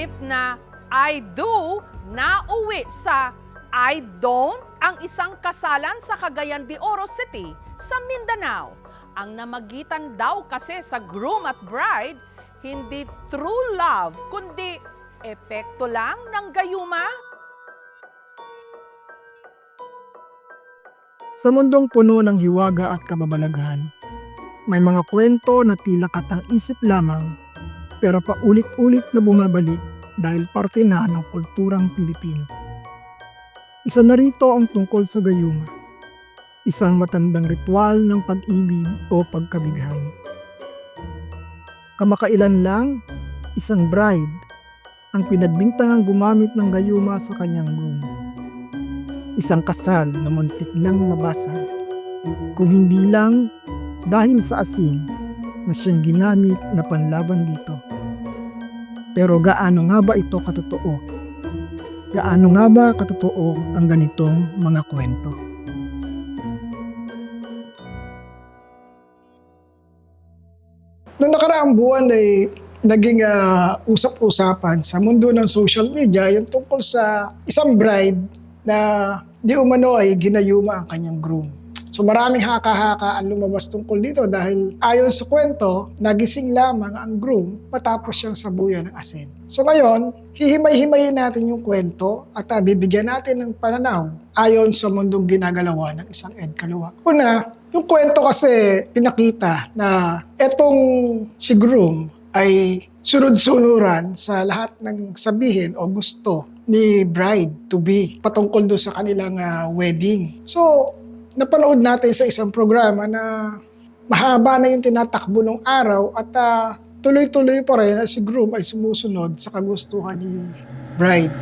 halip na I do na uwi sa I don't ang isang kasalan sa Cagayan de Oro City sa Mindanao. Ang namagitan daw kasi sa groom at bride, hindi true love, kundi epekto lang ng gayuma. Sa mundong puno ng hiwaga at kababalaghan, may mga kwento na tila katang isip lamang pero paulit-ulit na bumabalik dahil parte na ng kulturang Pilipino. Isa na rito ang tungkol sa gayuma, isang matandang ritual ng pag-ibig o pagkabighani. Kamakailan lang, isang bride ang pinagbintangang gumamit ng gayuma sa kanyang groom isang kasal na muntik nang mabasag. Kung hindi lang dahil sa asin na siyang ginamit na panlaban dito. Pero gaano nga ba ito katotoo? Gaano nga ba katotoo ang ganitong mga kwento? Noong nakaraang buwan ay naging ah, usap-usapan sa mundo ng social media yung tungkol sa isang bride na di umano ay ginayuma ang kanyang groom. So maraming haka-haka ang lumabas tungkol dito dahil ayon sa kwento, nagising lamang ang groom matapos siyang sabuyan ng asin. So ngayon, hihimay-himayin natin yung kwento at ah, bibigyan natin ng pananaw ayon sa mundong ginagalawa ng isang Ed Kaluwa. Una, yung kwento kasi pinakita na etong si groom ay sunod-sunuran sa lahat ng sabihin o gusto ni bride to be patungkol doon sa kanilang ah, wedding. So, napanood natin sa isang programa na mahaba na yung tinatakbo ng araw at ah, tuloy-tuloy pa rin si groom ay sumusunod sa kagustuhan ni bride.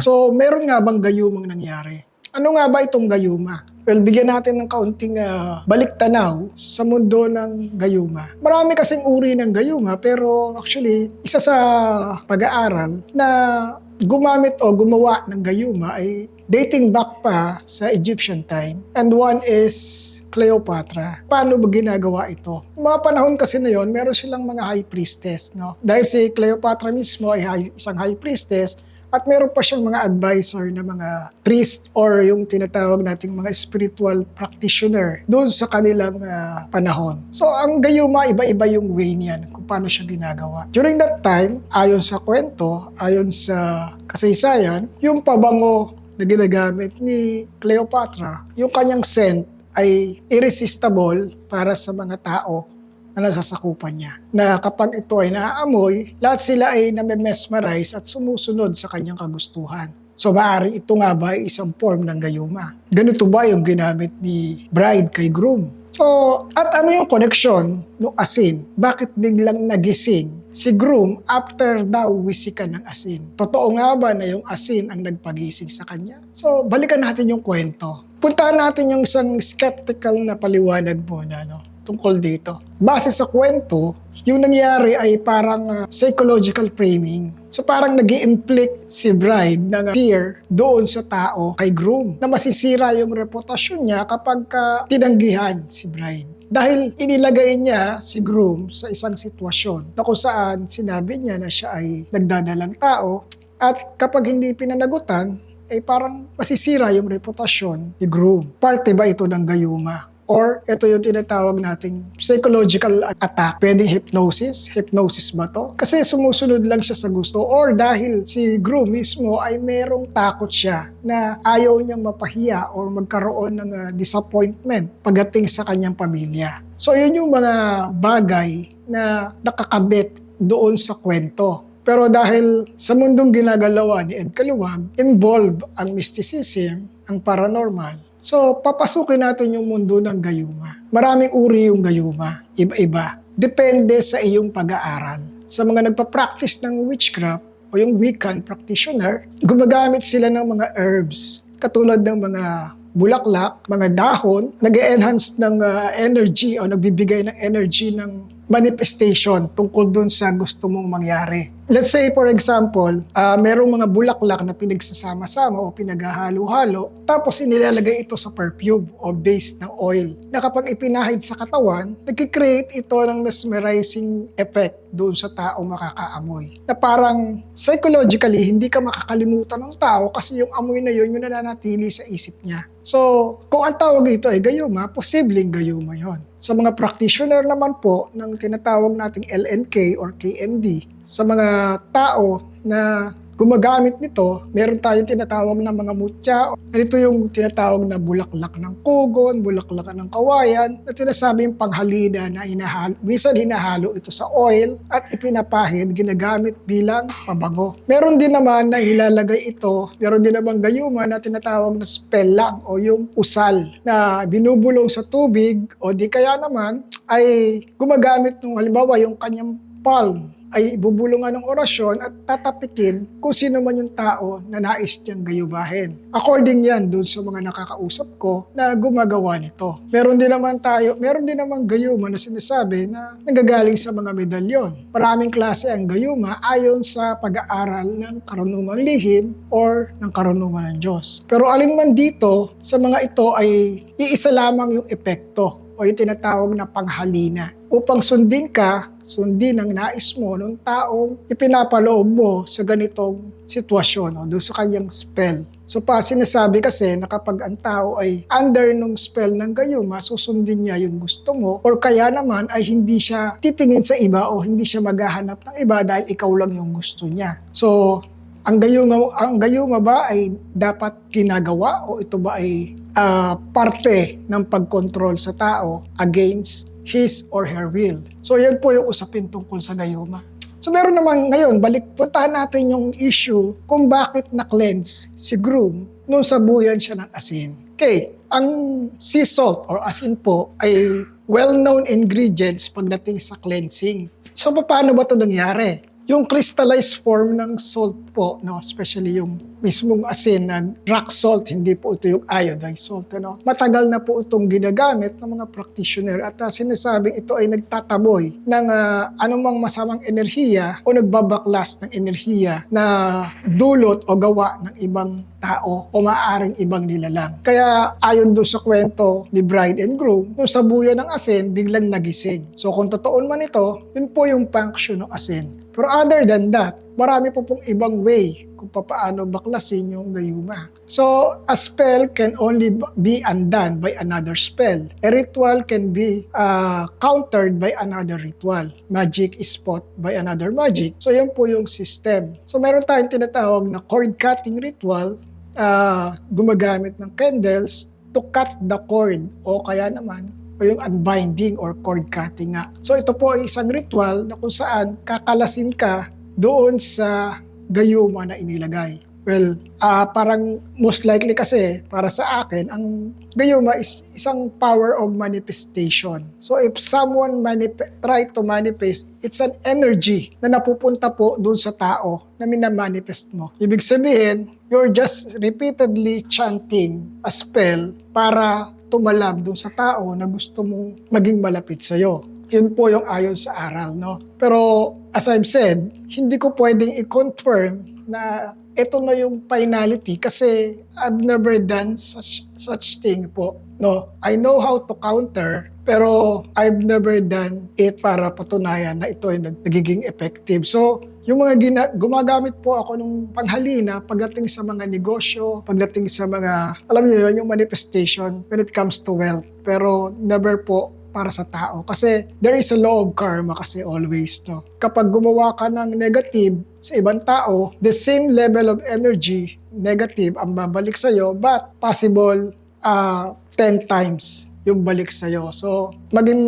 So, meron nga bang gayumang nangyari? Ano nga ba itong gayuma? Well, bigyan natin ng kaunting ah, balik-tanaw sa mundo ng gayuma. Marami kasing uri ng gayuma pero actually, isa sa pag-aaral na gumamit o gumawa ng gayuma ay dating back pa sa Egyptian time. And one is Cleopatra. Paano ba ginagawa ito? Mga panahon kasi na yon, meron silang mga high priestess. No? Dahil si Cleopatra mismo ay high- isang high priestess, at meron pa siyang mga advisor na mga priest or yung tinatawag nating mga spiritual practitioner doon sa kanilang ah, panahon. So ang gayuma, iba-iba yung way niyan kung paano siya ginagawa. During that time, ayon sa kwento, ayon sa kasaysayan, yung pabango na ginagamit ni Cleopatra, yung kanyang scent ay irresistible para sa mga tao na nasasakupan niya. Na kapag ito ay naaamoy, lahat sila ay name-mesmerize at sumusunod sa kanyang kagustuhan. So maaaring ito nga ba ay isang form ng gayuma? Ganito ba yung ginamit ni bride kay groom? So, at ano yung connection ng asin? Bakit biglang nagising si groom after daw wisikan ng asin? Totoo nga ba na yung asin ang nagpagising sa kanya? So, balikan natin yung kwento. Puntahan natin yung isang skeptical na paliwanag muna, no? Tungkol dito. Base sa kwento, yung nangyari ay parang ah, psychological framing. So parang nag inflict si bride ng ah, fear doon sa tao kay groom na masisira yung reputasyon niya kapag ka tinanggihan si bride. Dahil inilagay niya si groom sa isang sitwasyon na kung saan sinabi niya na siya ay nagdadalang tao at kapag hindi pinanagutan, ay parang masisira yung reputasyon ni groom. Parte ba ito ng gayuma? Or ito yung tinatawag nating psychological attack. Pwedeng hypnosis. Hypnosis ba to? Kasi sumusunod lang siya sa gusto. Or dahil si groom mismo ay merong takot siya na ayaw niyang mapahiya or magkaroon ng ah, disappointment pagdating sa kanyang pamilya. So yun yung mga bagay na nakakabit doon sa kwento. Pero dahil sa mundong ginagalawa ni Ed Kaluwag, involved ang mysticism, ang paranormal. So, papasukin natin yung mundo ng gayuma. Maraming uri yung gayuma, iba-iba. Depende sa iyong pag-aaral. Sa mga nagpa-practice ng witchcraft o yung Wiccan practitioner, gumagamit sila ng mga herbs katulad ng mga bulaklak, mga dahon, nag enhance ng uh, energy o nagbibigay ng energy ng manifestation tungkol dun sa gusto mong mangyari. Let's say, for example, ah, merong mga bulaklak na pinagsasama-sama o pinaghahalo-halo, tapos inilalagay ito sa perfume o base ng oil. Na kapag ipinahid sa katawan, nagkikreate ito ng mesmerizing effect doon sa taong makakaamoy. Na parang psychologically, hindi ka makakalimutan ng tao kasi yung amoy na yun, yung nananatili sa isip niya. So, kung ang tawag ito ay gayuma, posibleng gayuma yon. Sa mga practitioner naman po ng tinatawag nating LNK or KND, sa mga tao na gumagamit nito, meron tayong tinatawag na mga mutya. Ito yung tinatawag na bulaklak ng kugon, bulaklak ng kawayan, na sinasabing panghalina na hinahalo. Minsan hinahalo ito sa oil at ipinapahid, ginagamit bilang pabango. Meron din naman na ilalagay ito, meron din naman gayuma na tinatawag na spell lang o yung usal na binubulong sa tubig o di kaya naman ay gumagamit ng halimbawa yung kanyang palm ay ibubulungan ng orasyon at tatapikin kung sino man yung tao na nais niyang gayubahin. According yan doon sa mga nakakausap ko na gumagawa nito. Meron din naman tayo, meron din naman gayuma na sinasabi na nagagaling sa mga medalyon. Maraming klase ang gayuma ayon sa pag-aaral ng karunungan lihim or ng karunungan ng Diyos. Pero alin man dito, sa mga ito ay iisa lamang yung epekto o yung tinatawag na panghalina. Upang sundin ka, sundin ang nais mo ng taong ipinapaloob mo sa ganitong sitwasyon o doon sa kanyang spell. So pa sinasabi kasi na kapag ang tao ay under nung spell ng gayuma, susundin niya yung gusto mo or kaya naman ay hindi siya titingin sa iba o hindi siya maghahanap ng iba dahil ikaw lang yung gusto niya. So ang gayuma, ang gayuma ba ay dapat ginagawa o ito ba ay ah, parte ng pagkontrol sa tao against his or her will? So yan po yung usapin tungkol sa gayuma. So meron naman ngayon, balik puntahan natin yung issue kung bakit na-cleanse si groom nung sabuyan siya ng asin. Okay, ang sea salt or asin po ay well-known ingredients pagdating sa cleansing. So paano ba ito nangyari? Yung crystallized form ng salt po, no, especially yung mismong asin na rock salt, hindi po ito yung iodized salt. Ano. Matagal na po itong ginagamit ng mga practitioner at uh, sinasabing ito ay nagtataboy ng ah, anumang masamang enerhiya o nagbabaklas ng enerhiya na dulot o gawa ng ibang tao o maaaring ibang nilalang. Kaya ayon doon sa kwento ni bride and groom, nung sabuyan ng asin, biglang nagising. So kung totoo man ito, yun po yung function ng asin. Pero other than that, marami po pong ibang way kung paano baklasin yung gayuma. So, a spell can only be undone by another spell. A ritual can be uh, countered by another ritual. Magic is fought by another magic. So, yan po yung system. So, meron tayong tinatawag na cord cutting ritual uh, gumagamit ng candles to cut the cord o kaya naman o yung unbinding or cord cutting nga. So ito po ay isang ritual na kung saan kakalasin ka doon sa gayuma na inilagay. Well, ah parang most likely kasi para sa akin, ang gayuma is isang power of manifestation. So if someone manip- try to manifest, it's an energy na napupunta po doon sa tao na minamanifest mo. Ibig sabihin, you're just repeatedly chanting a spell para tumalab doon sa tao na gusto mong maging malapit sa'yo. Yun po yung ayon sa aral, no? Pero as I've said, hindi ko pwedeng i-confirm na ito na yung finality kasi I've never done such, such thing po. No, I know how to counter pero I've never done it para patunayan na ito ay nag- nagiging effective. So, yung mga gina- gumagamit po ako ng panghalina pagdating sa mga negosyo, pagdating sa mga, alam niyo yun, yung manifestation when it comes to wealth. Pero never po para sa tao. Kasi there is a law of karma kasi always, no? Kapag gumawa ka ng negative sa ibang tao, the same level of energy, negative, ang babalik sa'yo, but possible uh, 10 times yung balik sa'yo. So, maging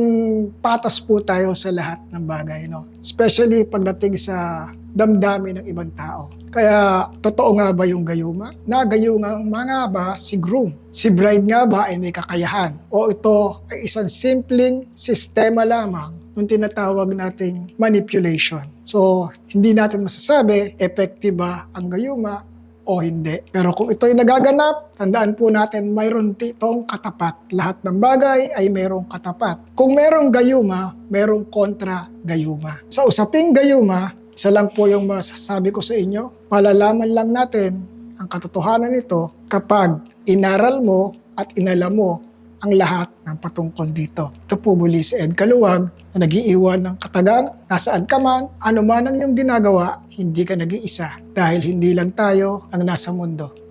patas po tayo sa lahat ng bagay, no? Especially pagdating sa damdamin ng ibang tao. Kaya, totoo nga ba yung gayuma? Nagayuma nga ba si groom? Si bride nga ba ay may kakayahan? O ito ay isang simpleng sistema lamang ng tinatawag nating manipulation. So, hindi natin masasabi effective ba ang gayuma o hindi. Pero kung ito'y nagaganap, tandaan po natin mayroon titong katapat. Lahat ng bagay ay mayroong katapat. Kung mayroong gayuma, mayroong kontra gayuma. Sa usaping gayuma, isa lang po yung masasabi ko sa inyo. Malalaman lang natin ang katotohanan nito kapag inaral mo at inalam mo ang lahat ng patungkol dito. Ito po muli si Ed Kaluwag na nag-iiwan ng katagang, nasaan ka man, ano man ang iyong ginagawa, hindi ka nag-iisa dahil hindi lang tayo ang nasa mundo.